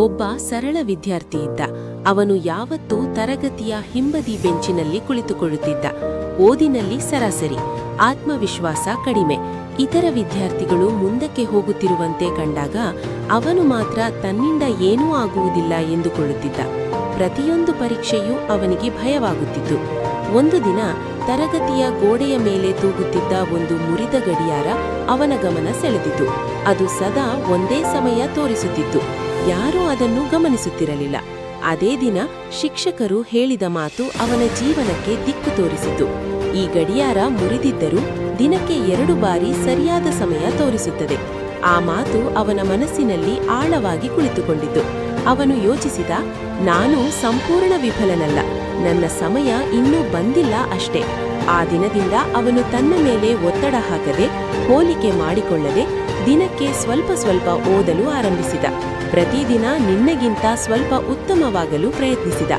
ಒಬ್ಬ ಸರಳ ವಿದ್ಯಾರ್ಥಿ ಇದ್ದ ಅವನು ಯಾವತ್ತೂ ತರಗತಿಯ ಹಿಂಬದಿ ಬೆಂಚಿನಲ್ಲಿ ಕುಳಿತುಕೊಳ್ಳುತ್ತಿದ್ದ. ಓದಿನಲ್ಲಿ ಸರಾಸರಿ, ಆತ್ಮವಿಶ್ವಾಸ ಕಡಿಮೆ. ಇತರ ವಿದ್ಯಾರ್ಥಿಗಳು ಮುಂದಕ್ಕೆ ಹೋಗುತ್ತಿರುವಂತೆ ಕಂಡಾಗ ಅವನು ಮಾತ್ರ ತನ್ನಿಂದ ಏನೂ ಆಗುವುದಿಲ್ಲ ಎಂದುಕೊಳ್ಳುತ್ತಿದ್ದ. ಪ್ರತಿಯೊಂದು ಪರೀಕ್ಷೆಯೂ ಅವನಿಗೆ ಭಯವಾಗುತ್ತಿತ್ತು. ಒಂದು ದಿನ ತರಗತಿಯ ಗೋಡೆಯ ಮೇಲೆ ತೂಗುತ್ತಿದ್ದ ಒಂದು ಮುರಿದ ಗಡಿಯಾರ ಅವನ ಗಮನ ಸೆಳೆದಿತು. ಅದು ಸದಾ ಒಂದೇ ಸಮಯ ತೋರಿಸುತ್ತಿತ್ತು. ಯಾರೂ ಅದನ್ನು ಗಮನಿಸುತ್ತಿರಲಿಲ್ಲ. ಅದೇ ದಿನ ಶಿಕ್ಷಕರು ಹೇಳಿದ ಮಾತು ಅವನ ಜೀವನಕ್ಕೆ ದಿಕ್ಕು ತೋರಿಸಿತು. ಈ ಗಡಿಯಾರ ಮುರಿದಿದ್ದರೂ ದಿನಕ್ಕೆ ಎರಡು ಬಾರಿ ಸರಿಯಾದ ಸಮಯ ತೋರಿಸುತ್ತದೆ. ಆ ಮಾತು ಅವನ ಮನಸ್ಸಿನಲ್ಲಿ ಆಳವಾಗಿ ಕುಳಿತುಕೊಂಡಿತು. ಅವನು ಯೋಚಿಸಿದ, ನಾನು ಸಂಪೂರ್ಣ ವಿಫಲನಲ್ಲ. ನನ್ನ ಸಮಯ ಇನ್ನೂ ಬಂದಿಲ್ಲ ಅಷ್ಟೇ. ಆ ದಿನದಿಂದ ಅವನು ತನ್ನ ಮೇಲೆ ಒತ್ತಡ ಹಾಕದೆ, ಹೋಲಿಕೆ ಮಾಡಿಕೊಳ್ಳದೆ, ದಿನಕ್ಕೆ ಸ್ವಲ್ಪ ಸ್ವಲ್ಪ ಓದಲು ಆರಂಭಿಸಿದ. ಪ್ರತಿದಿನ ನಿನ್ನೆಗಿಂತ ಸ್ವಲ್ಪ ಉತ್ತಮವಾಗಲು ಪ್ರಯತ್ನಿಸಿದ.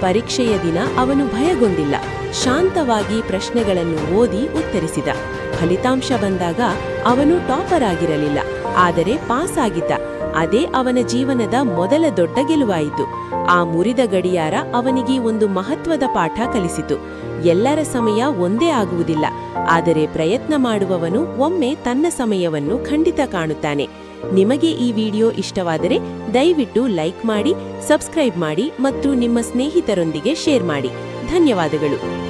ಪರೀಕ್ಷೆಯ ದಿನ ಅವನು ಭಯಗೊಂಡಿಲ್ಲ. ಶಾಂತವಾಗಿ ಪ್ರಶ್ನೆಗಳನ್ನು ಓದಿ ಉತ್ತರಿಸಿದ. ಫಲಿತಾಂಶ ಬಂದಾಗ ಅವನು ಟಾಪರ್ ಆಗಿರಲಿಲ್ಲ. ಆದರೆ ಪಾಸ್ ಆಗಿದ್ದ ಅದೇ ಅವನ ಜೀವನದ ಮೊದಲ ದೊಡ್ಡ ಗೆಲುವಾಯಿತು. ಆ ಮುರಿದ ಗಡಿಯಾರ ಅವನಿಗೆ ಒಂದು ಮಹತ್ವದ ಪಾಠ ಕಲಿಸಿತು. ಎಲ್ಲರ ಸಮಯ ಒಂದೇ ಆಗುವುದಿಲ್ಲ. ಆದರೆ ಪ್ರಯತ್ನ ಮಾಡುವವನು ಒಮ್ಮೆ ತನ್ನ ಸಮಯವನ್ನು ಖಂಡಿತ ಕಾಣುತ್ತಾನೆ. ನಿಮಗೆ ಈ ವಿಡಿಯೋ ಇಷ್ಟವಾದರೆ ದಯವಿಟ್ಟು ಲೈಕ್ ಮಾಡಿ, ಸಬ್ಸ್ಕ್ರೈಬ್ ಮಾಡಿ ಮತ್ತು ನಿಮ್ಮ ಸ್ನೇಹಿತರೊಂದಿಗೆ ಶೇರ್ ಮಾಡಿ. ಧನ್ಯವಾದಗಳು.